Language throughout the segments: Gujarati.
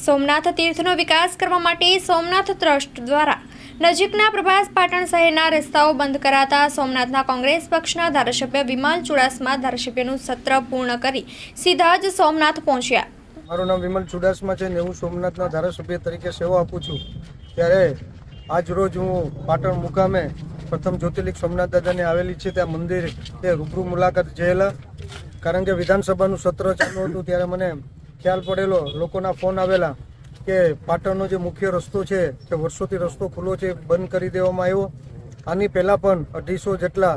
સોમનાથ તીર્થનો વિકાસ કરવા માટે સોમનાથ ટ્રસ્ટ દ્વારા નજીકના પ્રભાસ પાટણ શહેરના રસ્તાઓ બંધ કરાતા સોમનાથના કોંગ્રેસ પક્ષના ધારાસભ્ય વિમલ ચુડાસમા ધારાસભ્યનું સત્ર પૂર્ણ કરી સીધા જ સોમનાથ પહોંચ્યા. મારું નામ વિમલ ચુડાસમા છે ને હું સોમનાથના ધારાસભ્ય તરીકે સેવા આપું છું. ત્યારે આજ રોજ હું પાટણ મુકામે પ્રથમ જ્યોતિર્લિંગ સોમનાથ દાદાને આવેલી છે ત્યાં મંદિર તે રૂબરૂ મુલાકાત જયેલા કારણ કે વિધાનસભાનું સત્ર ચાલુ હતું ત્યારે મને ખ્યાલ પડેલો, લોકોના ફોન આવેલા કે પાટણનો જે મુખ્ય રસ્તો છે તે વર્ષોથી રસ્તો ખુલ્લો છે બંધ કરી દેવામાં આવ્યો. આની પહેલાં પણ અઢીસો જેટલા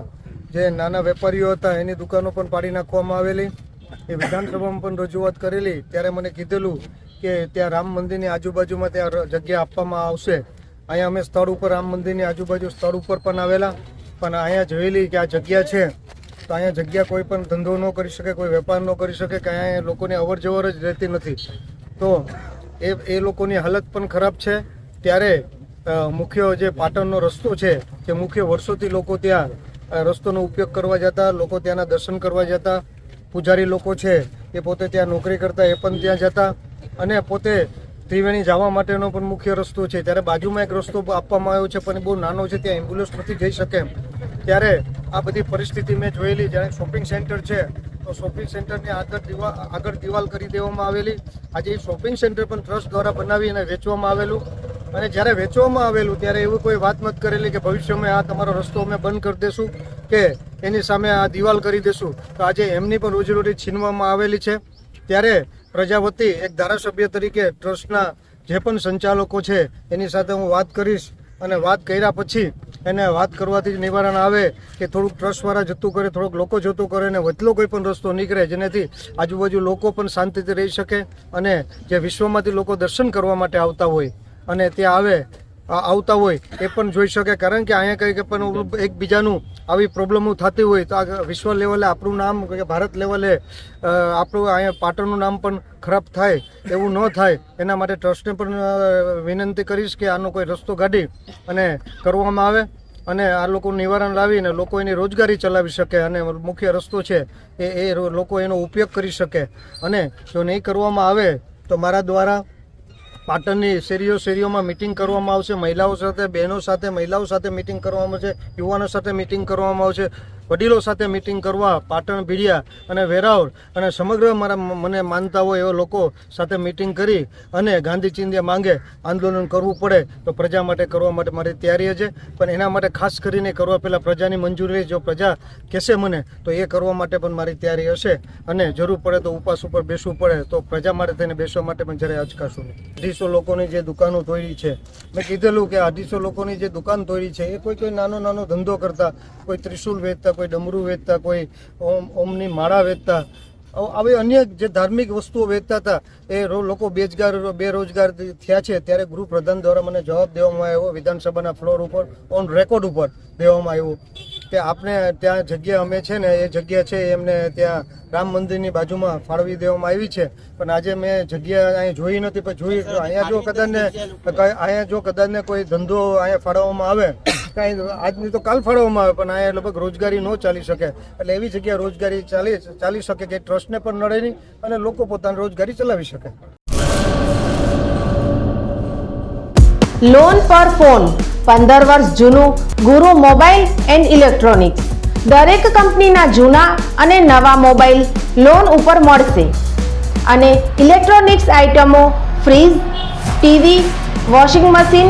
જે નાના વેપારીઓ હતા, એની દુકાનો પણ પાડી નાખવામાં આવેલી. એ વિધાનસભામાં પણ રજૂઆત કરેલી. ત્યારે મને કીધેલું કે ત્યાં રામ મંદિરની આજુબાજુમાં ત્યાં જગ્યા આપવામાં આવશે. અહીંયા અમે સ્થળ ઉપર રામ મંદિરની આજુબાજુ સ્થળ ઉપર પણ આવેલા. પણ અહીંયા જોયેલી કે આ જગ્યા છે તો અહીંયા જગ્યા કોઈ પણ ધંધો ન કરી શકે, કોઈ વેપાર ન કરી શકે કે અહીંયા લોકોની અવર જવર જ રહેતી નથી. તો એ એ લોકોની હાલત પણ ખરાબ છે. ત્યારે મુખ્ય જે પાટણનો રસ્તો છે તે મુખ્ય વર્ષોથી લોકો ત્યાં રસ્તોનો ઉપયોગ કરવા જતા, લોકો ત્યાંના દર્શન કરવા જતા, પૂજારી લોકો છે એ પોતે ત્યાં નોકરી કરતા, એ પણ ત્યાં જતા અને પોતે ત્રિવેણી જવા માટેનો પણ મુખ્ય રસ્તો છે. ત્યારે બાજુમાં એક રસ્તો આપવામાં આવ્યો છે, પણ બહુ નાનો છે, ત્યાં એમ્બ્યુલન્સ નથી જઈ શકે ત્યારે આ બધી પરિસ્થિતિ મેં જોયેલી. જ્યારે શોપિંગ સેન્ટર છે, તો શોપિંગ સેન્ટરની આગળ દિવાલ આગળ દિવાલ કરી દેવામાં આવેલી. આજે એ શોપિંગ સેન્ટર પણ ટ્રસ્ટ દ્વારા બનાવી અને વેચવામાં આવેલું. અને જ્યારે વેચવામાં આવેલું, ત્યારે એવું કોઈ વાત મત કરેલી કે ભવિષ્યમાં આ તમારો રસ્તો અમે બંધ કરી દેશું કે એની સામે આ દિવાલ કરી દેશું. તો આજે એમની પણ રોજીરોટી છીનવામાં આવેલી છે. ત્યારે પ્રજાવતી એક ધારાસભ્ય તરીકે ટ્રસ્ટના જે પણ સંચાલકો છે, એની સાથે હું વાત કરીશ. અને વાત કર્યા પછી એને વાત કરવાથી જ નિવારણ આવે કે થોડુંક ટ્રસ્ટવાળા જતું કરે, થોડોક લોકો જતું કરે અને વધલો કોઈ પણ રસ્તો નીકળે, જેનાથી આજુબાજુ લોકો પણ શાંતિથી રહી શકે અને જે વિશ્વમાંથી લોકો દર્શન કરવા માટે આવતા હોય અને ત્યાં આવે આવતા હોય એ પણ જોઈ શકે. કારણ કે અહીંયા કંઈ પણ એકબીજાનું આવી પ્રોબ્લેમો થતી હોય તો આ વિશ્વ લેવલે આપણું નામ, કે ભારત લેવલે આપણું અહીંયા પાટણનું નામ પણ ખરાબ થાય, એવું ન થાય, એના માટે ટ્રસ્ટને પણ વિનંતી કરીશ કે આનો કોઈ રસ્તો કાઢી અને કરવામાં આવે અને આ લોકોનું નિવારણ લાવીને લોકો એની રોજગારી ચલાવી શકે અને મુખ્ય રસ્તો છે એ એ લોકો એનો ઉપયોગ કરી શકે. અને જો નહીં કરવામાં આવે તો મારા દ્વારા પાટણની શેરીઓ શેરીઓમાં મિટિંગ કરવામાં આવશે. મહિલાઓ સાથે, બહેનો સાથે, મહિલાઓ સાથે મિટિંગ કરવામાં આવશે. યુવાનો સાથે મિટિંગ કરવામાં આવશે. વડીલો સાથે મિટિંગ કરવા, પાટણ ભીડિયા અને વેરાવળ અને સમગ્ર મારા મને માનતા હોય એવા લોકો સાથે મિટિંગ કરી અને ગાંધી ચિંધ્યા માંગે આંદોલન કરવું પડે તો પ્રજા માટે કરવા માટે મારી તૈયારી છે. પણ એના માટે ખાસ કરીને કરવા પહેલાં પ્રજાની મંજૂરી જો પ્રજા કહેશે મને તો એ કરવા માટે પણ મારી તૈયારી હશે અને જરૂર પડે તો ઉપવાસ ઉપર બેસવું પડે તો પ્રજા માટે થઈને બેસવા માટે પણ જ્યારે અચકાશું નહીં. અઢીસો લોકોની જે દુકાનો તોડી છે, મેં કીધેલું કે અઢીસો લોકોની જે દુકાન તોડી છે, એ કોઈ કોઈ નાનો નાનો ધંધો કરતા, કોઈ ત્રિશુલ વેચતા કોઈ ડમરું વેચતા કોઈ ઓમ ઓમની માળા વેચતા. આવી અન્ય જે ધાર્મિક વસ્તુઓ વેચતા હતા એ લોકો બેજગાર બેરોજગાર થયા છે ત્યારે ગૃહપ્રધાન દ્વારા મને જવાબ દેવામાં આવ્યો વિધાનસભાના ફ્લોર ઉપર ઓન રેકોર્ડ ઉપર દેવામાં આવ્યું. કે આપને ત્યાં જગ્યા અમે છે ને એ જગ્યા છે એમને ત્યાં રામ મંદિરની બાજુમાં ફાળવી દેવામાં આવી છે. પણ આજે મેં જગ્યા અહીંયા જોઈ નથી પણ જોઈ અહીંયા જો કદાચને અહીંયા જો કદાચને કોઈ ધંધો અહીંયા ફાળવવામાં આવે કાંઈ આજની તો કાલ ફાળવવામાં આવે, પણ અહીંયા લગભગ રોજગારી ન ચાલી શકે. એટલે એવી જગ્યા રોજગારી ચાલી ચાલી શકે કે ટ્રસ્ટને પણ નડે નહીં અને લોકો પોતાની રોજગારી ચલાવી શકે. લોન પર ફોન પંદર વર્ષ જૂનું, ગુરુ મોબાઈલ એન્ડ ઇલેક્ટ્રોનિક્સ. દરેક કંપનીના જૂના અને નવા મોબાઈલ લોન ઉપર મળશે. અને ઇલેક્ટ્રોનિક્સ આઇટમો fridge, TV, washing machine